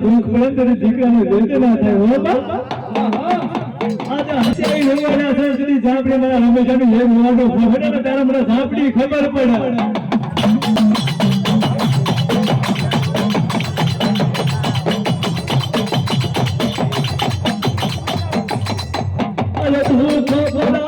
દુઃખ પડે ને દીકરાને થાય હો ફોફડે ને ત્યારે મને ઝાપડી ખબર પડે. અરે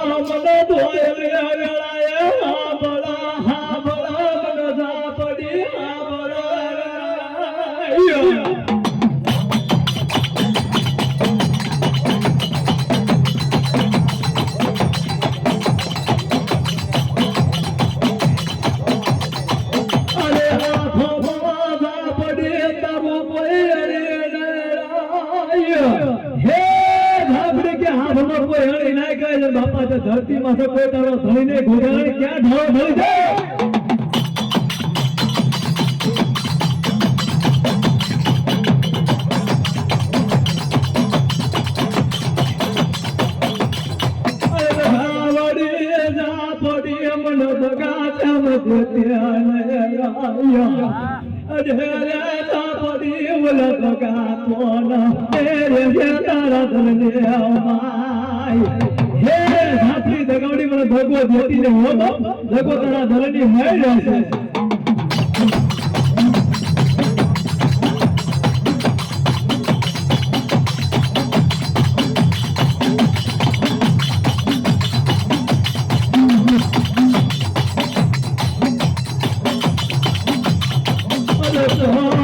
ના છે બાપા તો ધરતી માં કોઈ તારો ધણીને ઘોડાણે ક્યાં ઢાળ મળી જાય? અરે ધાવડી દગાવડી મને ભગવો જોતી ને હો તો તારા ધરની મેળ રહેશે. અરે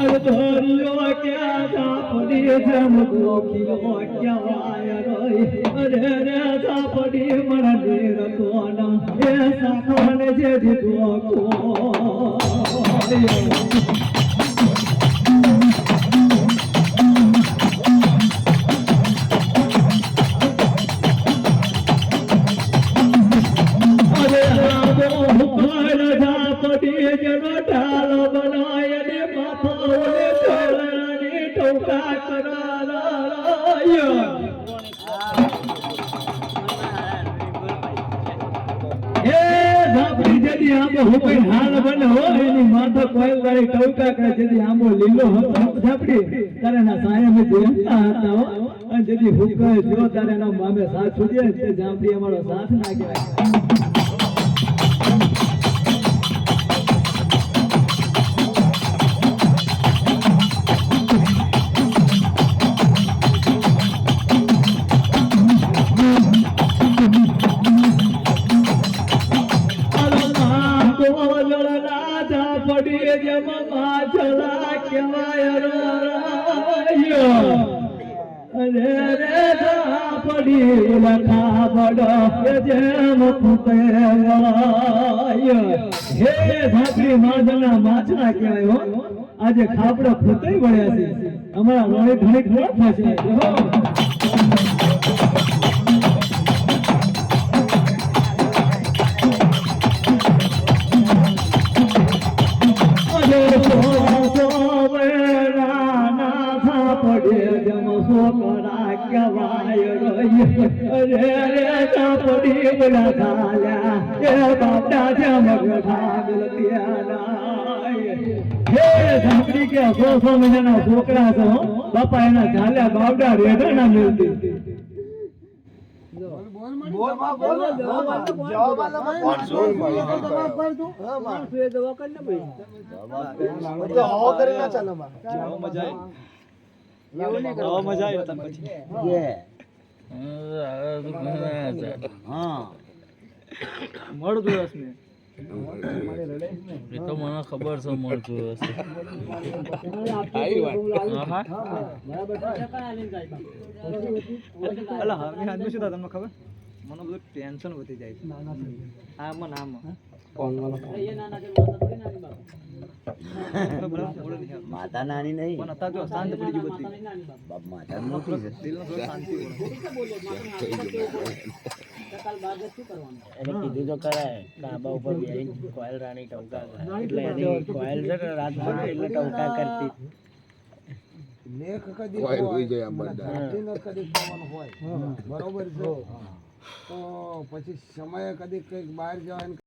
અરે ધોરિયો ક્યાં સાપડી જમ ગોખીઓ ક્યાં અરે રે સાપડી મરા દેર કોના? એ સાખવાને જે દીધો કો ઝાપડી જેદી આંબો હુકઈ હાલ બને હો એની માથા કોઈ વાળી ટોકા કરે જેદી આંબો લીલો હતો ઝાપડી. તારે ના મે દેવતા હતા હો. અને જેદી હુકાય જો તારે એના મામે સાથ છોડ્યા તે ઝાપડી અમારો સાથ ના કહેવાય. માછલા કહેવાય આજે ખાપડા ફૂટે વળ્યા છે. અમારા વણી ઘણી ખરાબ થશે. પડી બોલા થાલ્યા એ બાપડા ત્યાનાય સાંભળી કે સો મહિનાના છોકરા છો. બાપા એના ઝાલ્યા બાવડા રેઢા ના મિલતી મળતું હશે એ તો મને ખબર છે મળતું હશે તમને ખબર મને બધું ટેન્શન વધી જાય છે આમાં ને આમાં માતા નાની નહીં. બાપ માતા મોટી છે. એને કીધું તો કરાય ધાબા ઉપર બેહીને કોયલ રાણી ટવકા એટલે એની કોયલ છે ને રાત પડે એટલે ટવકા કરતી. લેખ હોય, જાય કદી હોય. બરોબર છે? તો પછી સમયે કદી કંઈક બહાર જવાની